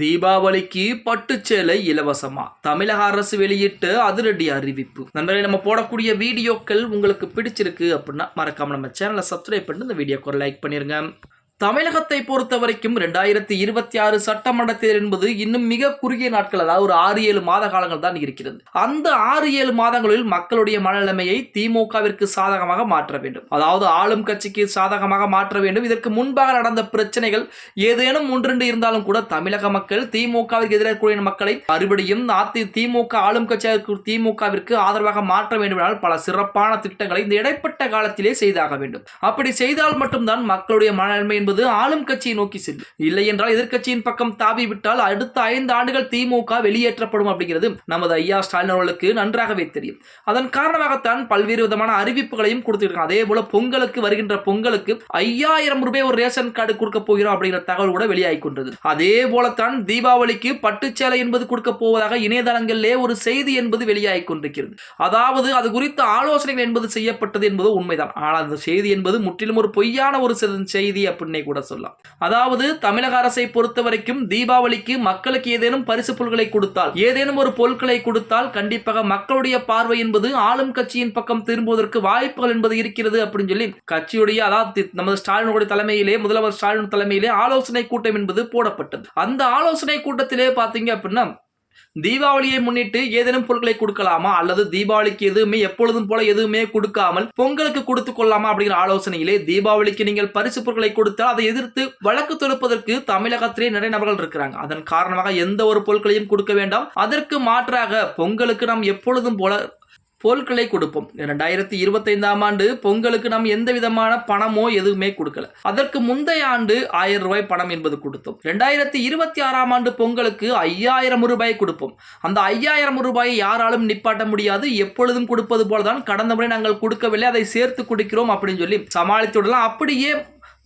தீபாவளிக்கு பட்டுச்சேலை இலவசமா. தமிழக அரசு வெளியிட்டு அதிரடி அறிவிப்பு. நண்பர்களே நம்ம போடக்கூடிய வீடியோக்கள் உங்களுக்கு பிடிச்சிருக்கு அப்படின்னா மறக்காம நம்ம சேனலை சப்ஸ்கிரைப் பண்ணி இந்த வீடியோக்கு ஒரு லைக் பண்ணிருங்க. தமிழகத்தை பொறுத்த வரைக்கும் ரெண்டாயிரத்தி இருபத்தி ஆறு சட்டமன்ற தேர்தல் என்பது இன்னும் மிக குறுகிய நாட்கள் அதாவது ஒரு ஆறு ஏழு மாத காலங்கள் தான் இருக்கிறது. அந்த ஆறு ஏழு மாதங்களில் மக்களுடைய மனநிலைமையை திமுகவிற்கு சாதகமாக மாற்ற வேண்டும். அதாவது ஆளும் கட்சிக்கு சாதகமாக மாற்ற வேண்டும். இதற்கு முன்பாக நடந்த பிரச்சனைகள் ஏதேனும் ஒன்றெண்டு இருந்தாலும் கூட தமிழக மக்கள் திமுகவிற்கு எதிராக கூடிய மக்களை மறுபடியும் அதி திமுக ஆளும் கட்சியாக திமுகவிற்கு ஆதரவாக மாற்ற வேண்டுமென்றால் பல சிறப்பான திட்டங்களை இந்த இடைப்பட்ட காலத்திலே செய்தாக வேண்டும். அப்படி செய்தால் மட்டும்தான் மக்களுடைய மனநிலைமை என்பது ஆளும் கட்சியை நோக்கி செல்லும் இல்லை என்றால் எதிர்க்கட்சியின் பக்கம் தாவி விட்டால் அடுத்த ஐந்து ஆண்டுகள் திமுக வெளியேற்றப்படும் அப்படிங்கிறது நமது ஐயா ஸ்டாலின் அவர்களுக்கு நன்றாகவே தெரியும். அதன் காரணமாகத்தான் பல்வேறு விதமான அறிவிப்புகளையும் கொடுத்துருக்காங்க. அதே போல பொங்கலுக்கு வருகின்ற பொங்கலுக்கு ஐயாயிரம் ரூபாய் ஒரு ரேஷன் கார்டு கொடுக்க போகிறோம் அப்படிங்கிற தகவல் கூட வெளியாகி கொண்டது. அதே போலத்தான் தீபாவளிக்கு பட்டுச்சேலை என்பது கொடுக்க போவதாக இணையதளங்களிலே ஒரு செய்தி என்பது வெளியாகி கொண்டிருக்கிறது. அதாவது அது குறித்த ஆலோசனைகள் என்பது செய்யப்பட்டது என்பது உண்மைதான். ஆனால் அந்த செய்தி என்பது முற்றிலும் ஒரு பொய்யான ஒரு செய்தி அப்படின்னு கூட சொல்லலாம். அதாவது தமிழக அரசை பொறுத்த வரைக்கும் தீபாவளிக்கு மக்களுக்கு ஏதேனும் பரிசு பொருட்களை கொடுத்தால் ஏதேனும் ஒரு பொருட்களை கொடுத்தால் கண்டிப்பாக மக்களுடைய பார்வை என்பது ஆளும் கட்சியின் பக்கம் திரும்புவதற்கு வாய்ப்புகள் என்பது இருக்கிறது அப்படின்னு சொல்லி கட்சியுடைய அதாவது நமது ஸ்டாலினுடைய தலைமையிலே முதல்வர் ஸ்டாலின் தலைமையிலே ஆலோசனை கூட்டம் என்பது போடப்பட்டது. அந்த ஆலோசனை கூட்டத்திலே பார்த்தீங்க அப்படின்னா தீபாவளியை முன்னிட்டு ஏதேனும் பொருட்களை கொடுக்கலாமா? அல்லது தீபாவளிக்கு எதுவுமே எப்பொழுதும் போல எதுவுமே கொடுக்காமல் பொங்கலுக்கு கொடுத்து கொள்ளலாமா அப்படிங்கிற ஆலோசனையிலே தீபாவளிக்கு நீங்கள் பரிசு பொருட்களை கொடுத்தால் அதை எதிர்த்து வழக்கு தொடுப்பதற்கு தமிழகத்திலே நிறைய நபர்கள் இருக்கிறாங்க. அதன் காரணமாக எந்த ஒரு பொருட்களையும் கொடுக்க வேண்டாம். அதற்கு மாற்றாக பொங்கலுக்கு நாம் எப்பொழுதும் போல பொருட்களை கொடுப்போம். இரண்டாயிரத்தி இருபத்தைந்தாம் ஆண்டு பொங்கலுக்கு நாம் எந்த விதமான பணமோ எதுவுமே கொடுக்கல. அதற்கு முந்தைய ஆண்டு ஆயிரம் ரூபாய் பணம் என்பது கொடுத்தோம். ரெண்டாயிரத்தி இருபத்தி ஆறாம் ஆண்டு பொங்கலுக்கு ஐயாயிரம் ரூபாய் கொடுப்போம். அந்த ஐயாயிரம் ரூபாயை யாராலும் நிப்பாட்ட முடியாது. எப்பொழுதும் கொடுப்பது போலதான் கடந்த முறை நாங்கள் கொடுக்கவில்லை. அதை சேர்த்து கொடுக்கிறோம் அப்படின்னு சொல்லி சமாளித்து விடலாம். அப்படியே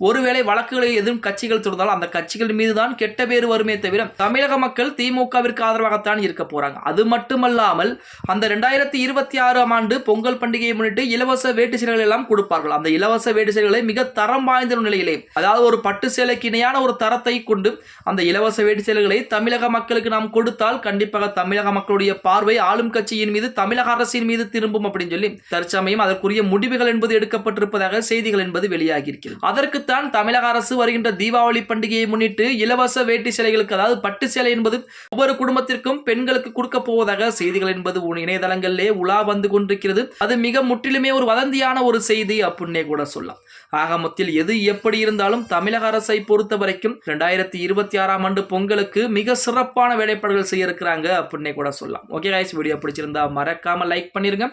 ஒருவேளை வழக்குகளை எதிரும் கட்சிகள் தொடர்ந்தாலும் அந்த கட்சிகள் மீது தான் கெட்ட பேர் வருமே தவிர தமிழக மக்கள் திமுகவிற்கு ஆதரவாகத்தான் இருக்க போறாங்க. அது மட்டுமல்லாமல் அந்த ரெண்டாயிரத்தி இருபத்தி ஆறாம் ஆண்டு பொங்கல் பண்டிகையை முன்னிட்டு இலவச வேட்டு சேலைகள் எல்லாம் கொடுப்பார்கள். அந்த இலவச வேட்டு சேலைகளை மிக தரம் வாய்ந்த நிலையிலே அதாவது ஒரு பட்டு சேலைக்கு இணையான ஒரு தரத்தை கொண்டு அந்த இலவச வேட்டு சேலைகளை தமிழக மக்களுக்கு நாம் கொடுத்தால் கண்டிப்பாக தமிழக மக்களுடைய பார்வை ஆளும் கட்சியின் மீது தமிழக அரசின் மீது திரும்பும் அப்படின்னு சொல்லி தற்சமயம் அதற்குரிய முடிவுகள் என்பது எடுக்கப்பட்டிருப்பதாக செய்திகள் என்பது வெளியாகி இருக்கிறது. அதற்குத்தான் தமிழக அரசு வருகின்ற தீபாவளி பண்டிகையை முன்னிட்டு இலவச வேட்டி சேலைகளுக்கு அதாவது பட்டு சேலை என்பது ஒவ்வொரு குடும்பத்திற்கும் பெண்களுக்கு கொடுக்க போவதாக செய்திகள் என்பது இணையதளங்களிலே உலா வந்து கொண்டிருக்கிறது. அது மிக முற்றிலுமே ஒரு வதந்தியான ஒரு செய்தி அப்படின்னே கூட சொல்லலாம். ஆக மொத்தத்தில் எது எப்படி இருந்தாலும் தமிழக அரசை பொறுத்த வரைக்கும் ரெண்டாயிரத்தி இருபத்தி ஆறாம் ஆண்டு பொங்கலுக்கு மிக சிறப்பான வேலைப்பாடுகள் செய்ய இருக்கிறாங்க அப்படின்னே கூட சொல்லலாம். ஓகே வீடியோ பிடிச்சிருந்தா மறக்காம லைக் பண்ணிருங்க.